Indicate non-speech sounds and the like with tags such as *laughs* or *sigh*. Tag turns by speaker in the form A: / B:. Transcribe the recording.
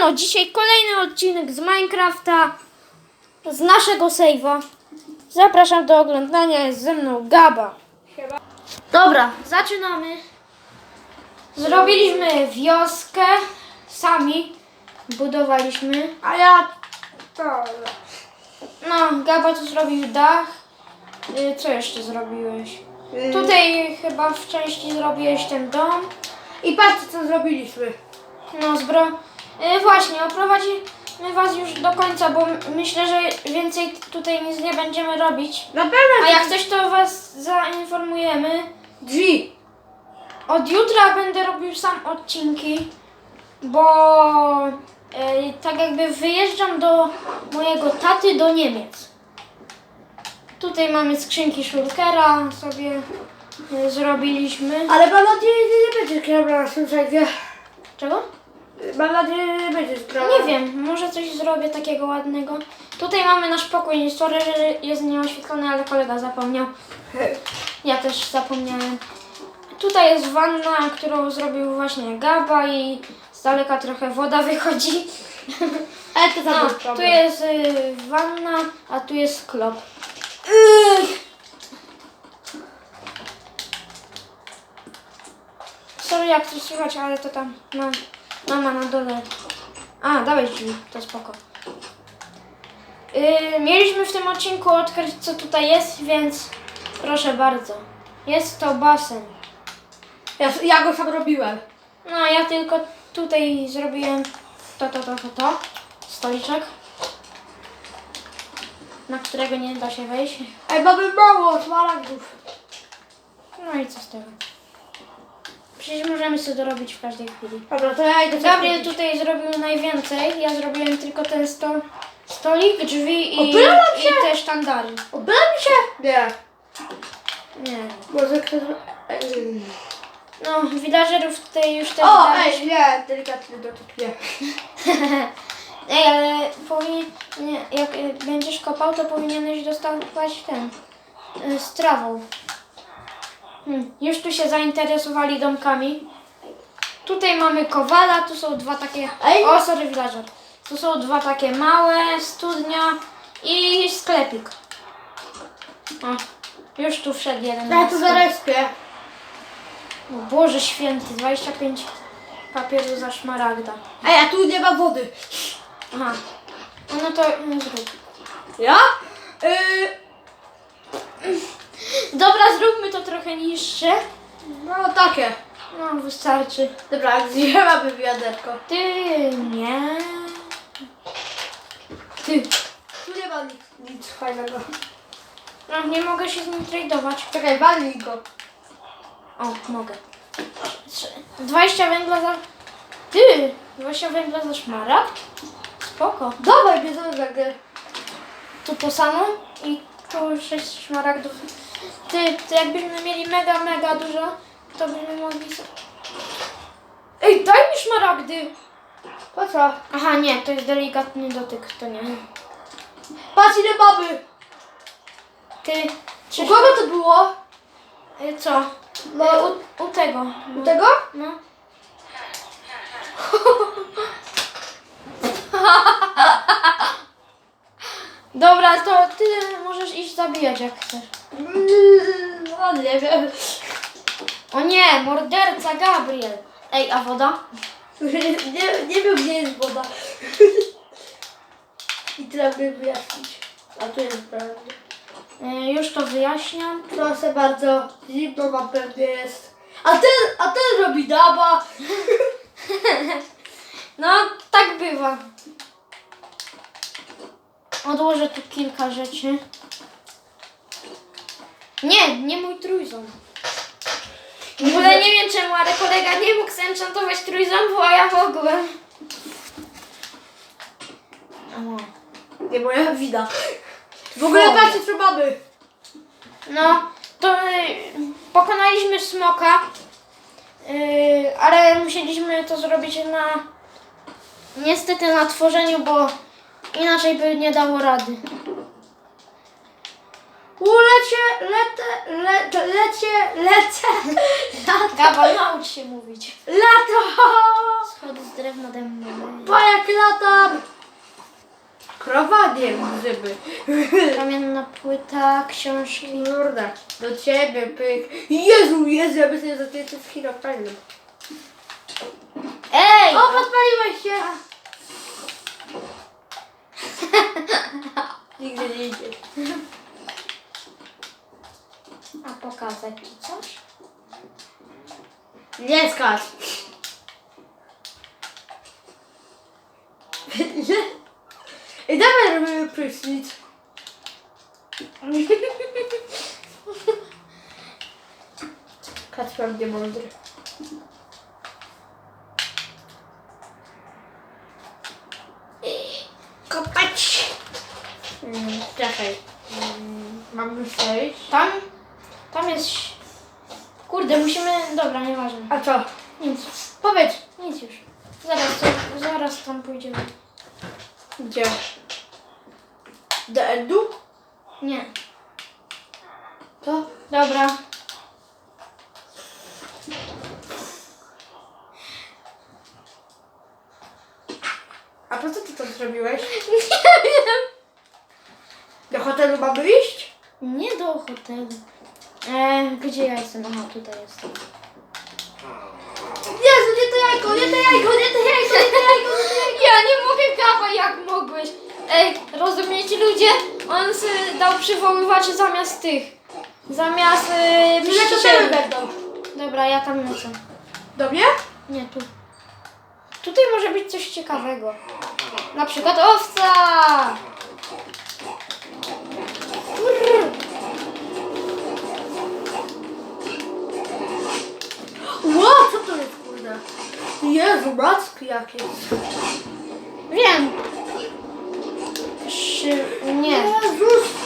A: No, dzisiaj kolejny odcinek z Minecrafta, z naszego save'a. Zapraszam do oglądania, jest ze mną Gaba. Dobra, zaczynamy. Zrobiliśmy wioskę, sami budowaliśmy.
B: A ja to.
A: No, Gaba tu zrobił dach. Y, Co jeszcze zrobiłeś?
B: y,
A: Tutaj chyba w części zrobiłeś ten dom.
B: I patrzcie co zrobiliśmy.
A: No, zbro... Y, właśnie, oprowadzimy was już do końca, bo myślę, że więcej tutaj nic nie będziemy robić.
B: Na pewno
A: A jak coś, to was zainformujemy.
B: drzwi.
A: Od jutra będę robił sam odcinki, bo y, tak jakby wyjeżdżam do mojego taty do Niemiec. Tutaj mamy skrzynki Shulkera, sobie y, zrobiliśmy.
B: Ale mam nadzieję, że nie będzie grał na przejdzie.
A: Czego?
B: Mam nadzieję, że będzie grał.
A: Nie wiem, może coś zrobię takiego ładnego. Tutaj mamy nasz pokój. Sorry, że jest nieoświetlony, ale kolega zapomniał. *laughs* Ja też zapomniałem. Tutaj jest wanna, którą zrobił właśnie Gaba i z daleka trochę woda wychodzi. *laughs*
B: Ale to za
A: No, tu jest y, wanna, a tu jest sklop. Sorry jak to słychać, ale to tam no, mama na dole. A, dałeś drzwi, to spoko. Yy, mieliśmy w tym odcinku odkryć co tutaj jest, więc proszę bardzo. Jest to basen.
B: Ja, ja go sam robiłem.
A: No, ja tylko tutaj zrobiłem to, to, to, to, to. Stoliczek. Na którego nie da się wejść.
B: Ej, mamy mało smaragdów.
A: No i co z tego? Przecież możemy sobie dorobić w każdej chwili.
B: Dobra, to ja idę
A: Gabriel
B: kupić.
A: tutaj zrobił najwięcej. Ja zrobiłem tylko ten sto, stolik, drzwi i,
B: się?
A: i te sztandary.
B: Mi się? Nie.
A: Nie.
B: Może ktoś... Ej.
A: No, villagerów tutaj już też
B: O,
A: dałeś.
B: ej, nie, delikatny dotyk, nie. *laughs*
A: Ej, ale powinien, nie, jak y, będziesz kopał, to powinieneś dostawać ten, y, z trawą. Hmm, już tu się zainteresowali domkami. Tutaj mamy kowala, tu są dwa takie,
B: Ej.
A: o sorry villager. Tu są dwa takie małe, studnia i sklepik. O, już tu wszedł jeden.
B: Ja tu zarespię.
A: O Boże święty, 25 papieru za szmaragda.
B: Ej, a tu nie ma wody.
A: Aha, no to mm, zrób.
B: Ja? Yy,
A: Dobra, zróbmy to trochę niższe.
B: no takie.
A: No, wystarczy.
B: Dobra, gdzie mamy wiaderko?
A: Ty nie. Ty.
B: Tu nie ma nic, nic fajnego.
A: No, nie mogę się z nim tradować.
B: Czekaj, walnij go.
A: O, mogę. Trze- 20 węgla za... Ty! 20 węgla za szmaragd? Spoko.
B: Dawaj, bierzemy węgiel.
A: Tu to samo i tu 6 szmaragdów. Ty, to jakbyśmy mieli mega, mega dużo, to byśmy mogli... so- Ej, daj mi szmaragdy!
B: Po co?
A: Aha, nie, to jest delikatny dotyk, to nie.
B: Patrz ile mamy.
A: Ty, czy
B: U kogo to było?
A: Y, Co?
B: No,
A: Y, u, u tego.
B: u tego?
A: No. *laughs* Dobra, to ty możesz iść zabijać jak chcesz.
B: Mm, No nie wiem.
A: O nie, morderca Gabriel. Ej, a woda?
B: Nie, nie wiem gdzie jest woda. I trzeba by wyjaśnić. A tu jest prawda.
A: Y, już to wyjaśniam.
B: Proszę bardzo, zimno wam pewnie jest. A ten, a ten robi daba.
A: No, tak bywa. Odłożę tu kilka rzeczy. Nie, nie mój trójząb. W ogóle nie wiem czemu, ale kolega nie mógł zenchantować trójząbu, a ja mogłem. O.
B: Nie moja wina. W ogóle patrzcie co mamy.
A: No, to y, pokonaliśmy smoka, y, ale musieliśmy to zrobić na niestety na tworzeniu, bo inaczej by nie dało rady.
B: Ulecie, lete, le, lecie, lecę. *laughs* Lato.
A: Gaba, naucz się mówić.
B: Lato.
A: Schody z drewna dębne.
B: Pa, jakie latam. Krowa, nie wiem, grzyby.
A: Kamienna płyta, książki.
B: Kurde, do ciebie, pyk. Jezu, Jezu, ja bym sobie za to z chwilopelem.
A: Ej!
B: O, podpaliłeś się. Nigdy nie idzie.
A: A pokazać ci coś?
B: Nie skacz. I dawaj robimy prysznic. Kacper nie mądry. Kopać.
A: Tam? Jest... Kurde, musimy... Dobra, nieważne.
B: A co?
A: Nic.
B: Powiedz.
A: Nic już. Zaraz, to, zaraz tam pójdziemy.
B: Gdzie? Do endu?
A: Nie.
B: To?
A: Dobra.
B: A po co ty to zrobiłeś? *laughs*
A: Nie wiem.
B: Do hotelu mamy iść?
A: Nie do hotelu. E, gdzie ja jestem? Aha, tutaj jestem.
B: Jezu, nie to jajko, nie to jajko, nie to jajko, nie to jajko, nie to jajko.
A: Ja nie mogę kawa, jak mogłeś? Ej, rozumiecie ludzie? On sobie dał przywoływacze zamiast tych. Zamiast yy,
B: to
A: mścicieli.
B: tyle będą?
A: Dobra, ja tam lecę.
B: Do mnie?
A: Nie, tu. Tutaj może być coś ciekawego. Na przykład owca!
B: Jezu, macki jakieś.
A: Wiem. Szy... Nie.
B: Jezus